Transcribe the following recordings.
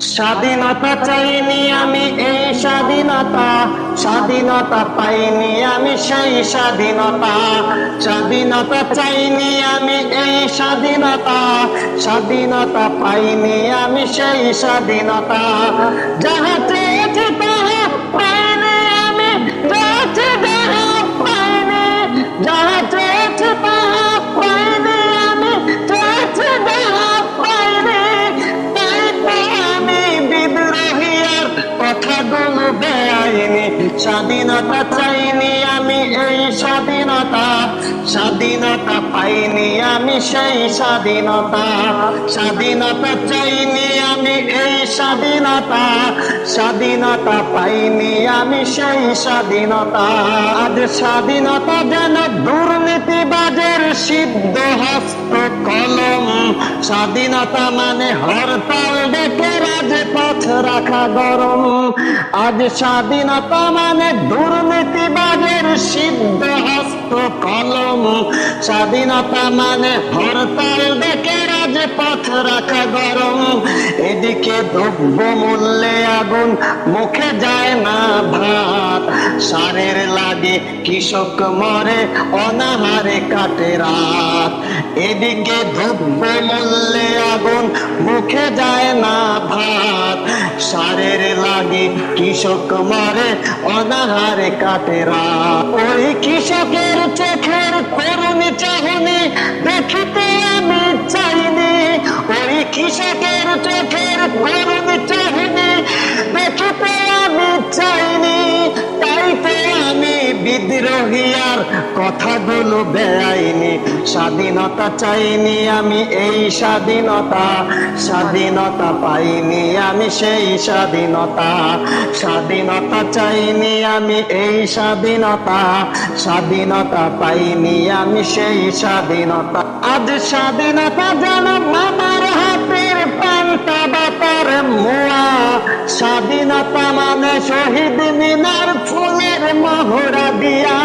স্বাধীনতা চাইনি আমি এই স্বাধীনতা স্বাধীনতা পাইনি আমি সেই স্বাধীনতা। স্বাধীনতা চাইনি আমি এই স্বাধীনতা স্বাধীনতা পাইনি আমি সেই স্বাধীনতা। যাহা স্বাধীনতা চাইনি আমি এই স্বাধীনতা। স্বাধীনতা পাইনি আমি সেই স্বাধীনতা। স্বাধীনতা চাইনি আমি এই স্বাধীনতা। স্বাধীনতা পাইনি আমি সেই স্বাধীনতা। আজ স্বাধীনতা যেন দুর্নীতিবাজের সিদ্ধ হস্ত কলম। স্বাধীনতা মানে হরতাল ডেকে রাজপথ রাখা গরম। আজ স্বাধীনতা মানে দুর্নীতিবাজের সিদ্ধ হস্ত কলম। স্বাধীনতা মানে হরতাল ডেকে রাজপথ রাখা গরম। এদিকে দ্রব্য মূল্যে আগুন মুখে যায় না ভাত সারের লাগে, কৃষক মরে, অনাহারে কাটে রাত। এদিকে দ্রব্য মূল্যে আগুন মুখে যায় না ভাত। সারের লাগে, কৃষক মরে, অনাহারে কাটে রাত। ওই কৃষকের চোখের করুণী চাহনি দেখিতে কথাগুলো বেআইনি, স্বাধীনতা চাইনি আমি, এই স্বাধীনতা স্বাধীনতা পাইনি আমি, সেই স্বাধীনতা স্বাধীনতা চাইনি আমি, এই স্বাধীনতা স্বাধীনতা পাইনি আমি, সেই স্বাধীনতা আজ স্বাধীনতা যেন মামার হাতের পান্তা বাতার মোয়া। স্বাধীনতা মানে শহীদ মিনার ফুলের মহড়া দিয়া।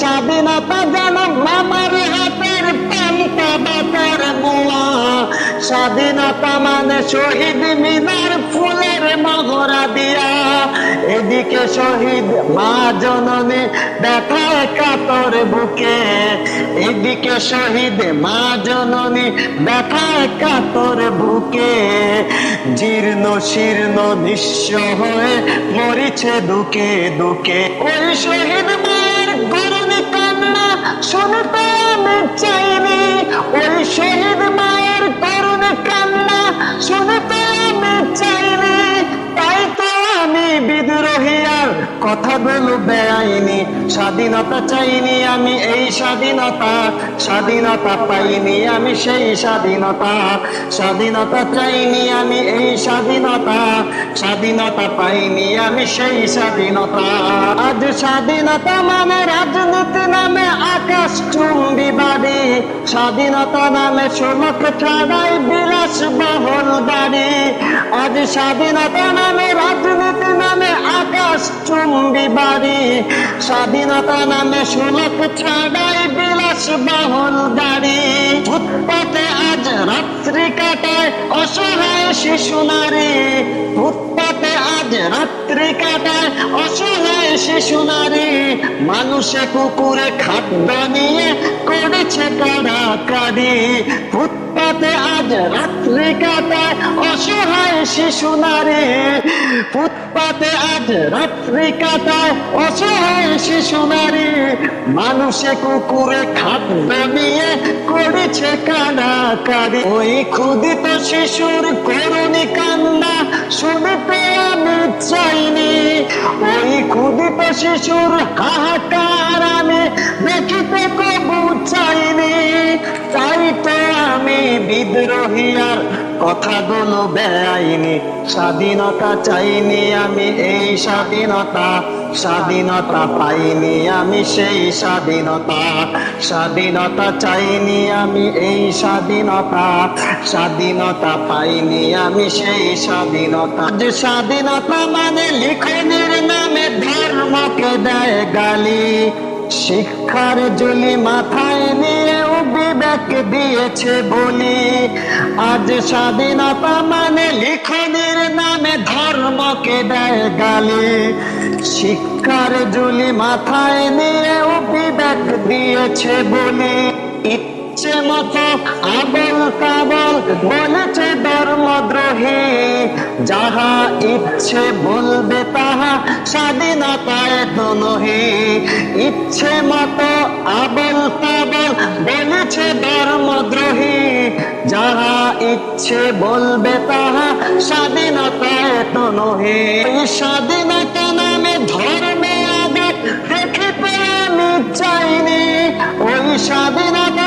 স্বাধীনতা যেন মামার হাতের পান্তা বাতার মোয়া। স্বাধীনতা মানে শহীদ মিনার ফুলের মহড়া দিয়া। এদিকে শহীদ মা জননী ব্যথায় কাতর বুকে। এদিকে শহীদ মা জননী ব্যথায় কাতর বুকে। জীর্ণ শীর্ণ নিঃস্ব হয়ে মরিছে দুকে দুকে। ওই শহীদ মায়ের গরুনি কান্না শুনতে আমি চাইনি। ওই শহীদ মায়ের করুণ কান্না শুনতে আমি চাইনি। স্বাধীনতা চাইনি আমি এই স্বাধীনতা স্বাধীনতা পাইনি আমি সেই স্বাধীনতা। স্বাধীনতা চাইনি আমি এই স্বাধীনতা স্বাধীনতা পাইনি আমি সেই স্বাধীনতা। আজ স্বাধীনতা মানে রাজনীতি নামে আকাশ চুম্বি বাড়ি স্বাধীনতা নামে সোনক ছাড়াই বিলাস বহল বাড়ি। আজ স্বাধীনতা নামে, রাজনীতি নামে, আকাশ চুম্বি বাড়ি। স্বাধীনতা নামে সোনক ছাড়াই বিলাস বহল বাড়ি। ফুটপাতে আজ রাত্রি কাটায় অসহায় শিশু নারী। ফুটপাতে রাত্রি কাটায় অসহায় শিশু নারী, মানুষে কুকুরে খাদ্য নিয়ে করেছে কাড়াকাড়ি ফুটপাতে আজ রাত্রি কাটায় অসহায় শিশু নারী। ফুটপাতে আজ রাত্রি কাটায় অসহায় শিশু নারী, মানুষে কুকুরে নিয়ে করেছে ওই ক্ষুদিত শিশুর করুণী কান্না শুনতে চাইনি। ওই ক্ষুদিত শিশুর হাহাকার আমি দেখিতে কবু চাইনি, তাই তো আমি বিদ্রোহী আর কথাগুলো বেআইনি। স্বাধীনতা চাইনি আমি, এই স্বাধীনতা স্বাধীনতা পাইনি আমি, সেই স্বাধীনতা স্বাধীনতা চাইনি আমি, এই স্বাধীনতা স্বাধীনতা পাইনি আমি, সেই স্বাধীনতা। যে স্বাধীনতা মানে লিখনের নামে ধর্মকে দেয় গালি। শিক্ষার জলি মাথায় নিয়েও বিবেক দিয়েছে বলি আজ স্বাধীনতা মানে লিখনের নামে ধর্মকে দেয় গালি। শিক্ষার জুলি মাথায় নিয়ে বিবেক দিয়েছে বলে ইচ্ছে মতো আবল কাবল বলেছে ধর্মদ্রোহী। যাহা ইচ্ছে বলবে তাহা স্বাধীনতায় তো নহি ইচ্ছে মতো আবল কাবল বলেছে ধর্মদ্রোহী। যাহা ইচ্ছে বলবে তাহা স্বাধীনতা তো নহি স্বাধীনতা নামে ধর্মে আঘাত দেখিতে আমি চাইনি ওই স্বাধীনতা